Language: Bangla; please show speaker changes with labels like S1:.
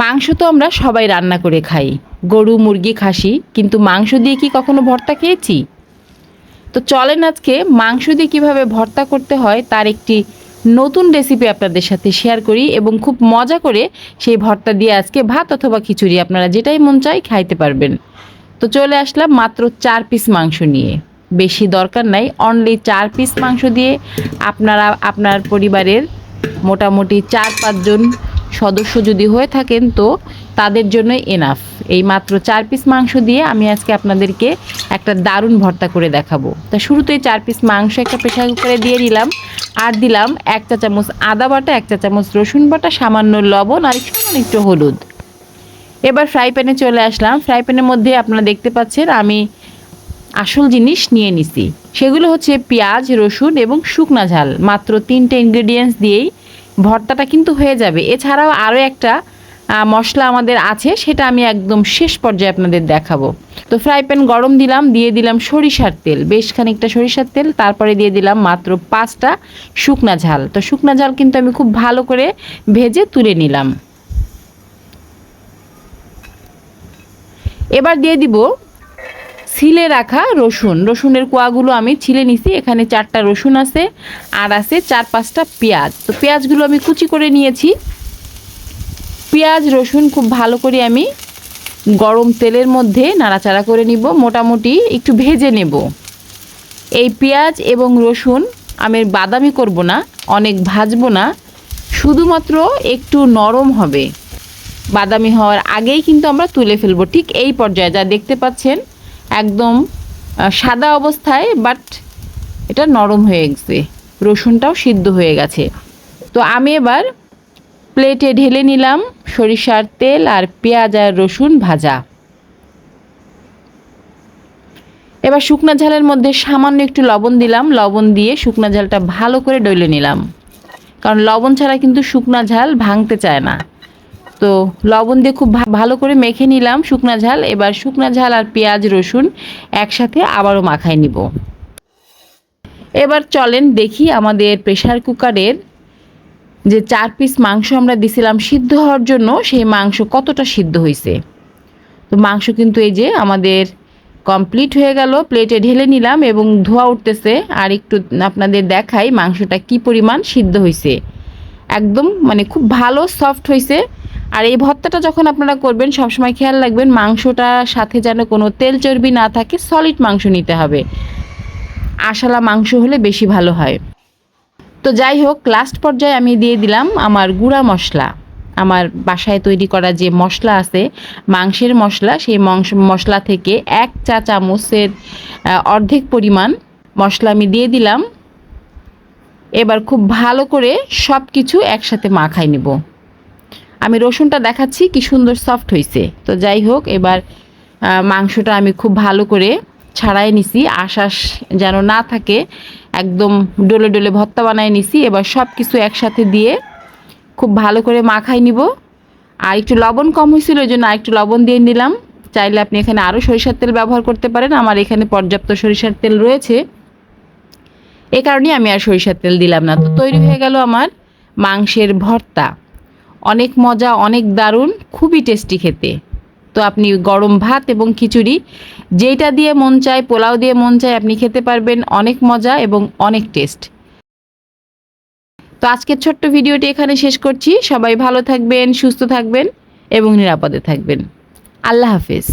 S1: মাংস তো আমরা সবাই রান্না করে খাই। গরু, মুরগি, খাসি, কিন্তু মাংস দিয়ে কি কখনো ভর্তা খেয়েছি? তো চলেন আজকে মাংস দিয়ে কীভাবে ভর্তা করতে হয় তার একটি নতুন রেসিপি আপনাদের সাথে শেয়ার করি এবং খুব মজা করে সেই ভর্তা দিয়ে আজকে ভাত অথবা খিচুড়ি আপনারা যেটাই মন চাই খাইতে পারবেন। তো চলে আসলাম মাত্র চার পিস মাংস নিয়ে। বেশি দরকার নাই অনলি চার পিস মাংস দিয়ে আপনারা, আপনার পরিবারের মোটামুটি চার পাঁচজন সদস্য যদি হয়ে থাকেন তো তাদের জন্য এনাফ এই মাত্র চার পিস মাংস দিয়ে আমি আজকে আপনাদেরকে একটা দারুণ ভর্তা করে দেখাবো। তা শুরুতেই চার পিস মাংস একটা প্রেশার কুকারে দিয়ে নিলাম আর দিলাম এক চা চামচ আদা বাটা, এক চা চামচ রসুন বাটা, সামান্য লবণ আর সামান্য একটু হলুদ। এবার ফ্রাই প্যানে চলে আসলাম। ফ্রাই প্যানের মধ্যে আপনারা দেখতে পাচ্ছেন আমি আসল জিনিস নিয়ে নিছি। সেগুলো হচ্ছে পেঁয়াজ, রসুন এবং শুকনা ঝাল। মাত্র তিনটে ইনগ্রেডিয়েন্টস দিয়েই ভর্তাটা কিন্তু হয়ে যাবে। এছাড়াও আরও একটা মশলা আমাদের আছে, সেটা আমি একদম শেষ পর্যায়ে আপনাদের দেখাবো। তো ফ্রাই প্যান গরম দিলাম, দিয়ে দিলাম সরিষার তেল। বেশ খানিকটা সরিষার তেল, তারপরে দিয়ে দিলাম মাত্র পাঁচটা শুকনা ঝাল। তো শুকনা ঝাল কিন্তু আমি খুব ভালো করে ভেজে তুলে নিলাম। এবার দিয়ে দিব ছিলে রাখা রসুন। রসুনের কোয়াগুলো আমি ছিলে নিছি, এখানে চারটা রসুন আছে আর আছে চার পাঁচটা পেঁয়াজ। তো পেঁয়াজগুলো আমি কুচি করে নিয়েছি। পেঁয়াজ, রসুন খুব ভালো করে আমি গরম তেলের মধ্যে নাড়াচাড়া করে নিব, মোটামুটি একটু ভেজে নেব। এই পেঁয়াজ এবং রসুন আমি বাদামি করব না, অনেক ভাজবো না, শুধুমাত্র একটু নরম হবে। বাদামি হওয়ার আগেই কিন্তু আমরা তুলে ফেলব। ঠিক এই পর্যায়ে, যা দেখতে পাচ্ছেন একদম সাদা অবস্থায় বাট এটা নরম হয়ে গেছে। রসুনটাও সিদ্ধ হয়ে গেছে। তো আমি এবার প্লেটে ঢেলে নিলাম সরিষার তেল আর পেঁয়াজ আর রসুন ভাজা। এবার শুকনা ঝালের মধ্যে সামান্য একটু লবণ দিলাম। লবণ দিয়ে শুকনা ঝালটা ভালো করে ডলে নিলাম। কারণ লবণ ছাড়া কিন্তু শুকনা ঝাল ভাঙতে চায় না। তো লবণ দিয়ে খুব ভালো করে মেখে নিলাম শুকনা ঝাল। এবার শুকনা ঝাল আর পেঁয়াজ, রসুন একসাথে আবারও মাখায় নিব। এবার চলেন দেখি আমাদের প্রেশার কুকারের যে চার পিস মাংস আমরা দিছিলাম সিদ্ধ হওয়ার জন্য, সেই মাংস কতটা সিদ্ধ হয়েছে তো মাংস কিন্তু এই যে আমাদের কমপ্লিট হয়ে গেল, প্লেটে ঢেলে নিলাম এবং ধোয়া উঠতেছে। আর একটু আপনাদের দেখাই মাংসটা কি পরিমাণ সিদ্ধ হয়েছে একদম মানে খুব ভালো, সফট হয়েছে আর এই ভর্তাটা যখন আপনারা করবেন, সবসময় খেয়াল রাখবেন মাংসটার সাথে যেন কোনো তেল চর্বি না থাকে সলিড মাংস নিতে হবে। আশালা মাংস হলে বেশি ভালো হয়। তো যাই হোক লাস্ট পর্যায়ে আমি দিয়ে দিলাম আমার গুঁড়া মশলা। আমার বাসায় তৈরি করা যে মশলা আছে, মাংসের মশলা, সেই মাংস, মশলা থেকে এক চা চামচের অর্ধেক পরিমাণ মশলা আমি দিয়ে দিলাম। এবার খুব ভালো করে সব কিছু একসাথে মাখাই নেব। আমি রসুনটা দেখাচ্ছি, কি সুন্দর সফট হয়েছে তো যাই হোক, এবার মাংসটা আমি খুব ভালো করে ছাড়াই নিছি। আশাস যেন না থাকে, একদম ডোলে ডোলে ভর্তা বানায় নিছি। এবার সব কিছু একসাথে দিয়ে খুব ভালো করে মাখাই নিব। আর একটু লবণ কম হয়েছিল ওই জন্য আরেকটু লবণ দিয়ে নিলাম। চাইলে আপনি এখানে আরও সরিষার তেল ব্যবহার করতে পারেন। আমার এখানে পর্যাপ্ত সরিষার তেল রয়েছে। এ কারণেই আমি আর সরিষার তেল দিলাম না। তো তৈরি হয়ে গেল আমার মাংসের ভর্তা। অনেক মজা, অনেক দারুণ, খুবই টেস্টি খেতে। তো আপনি গরম ভাত এবং খিচুড়ি যেটা দিয়ে মন চায়, পোলাও দিয়ে মন চায়, আপনি খেতে পারবেন অনেক মজা এবং অনেক টেস্ট তো আজকের ছোট্ট ভিডিওটি এখানে শেষ করছি। সবাই ভালো থাকবেন, সুস্থ থাকবেন এবং নিরাপদে থাকবেন। আল্লাহ হাফিজ।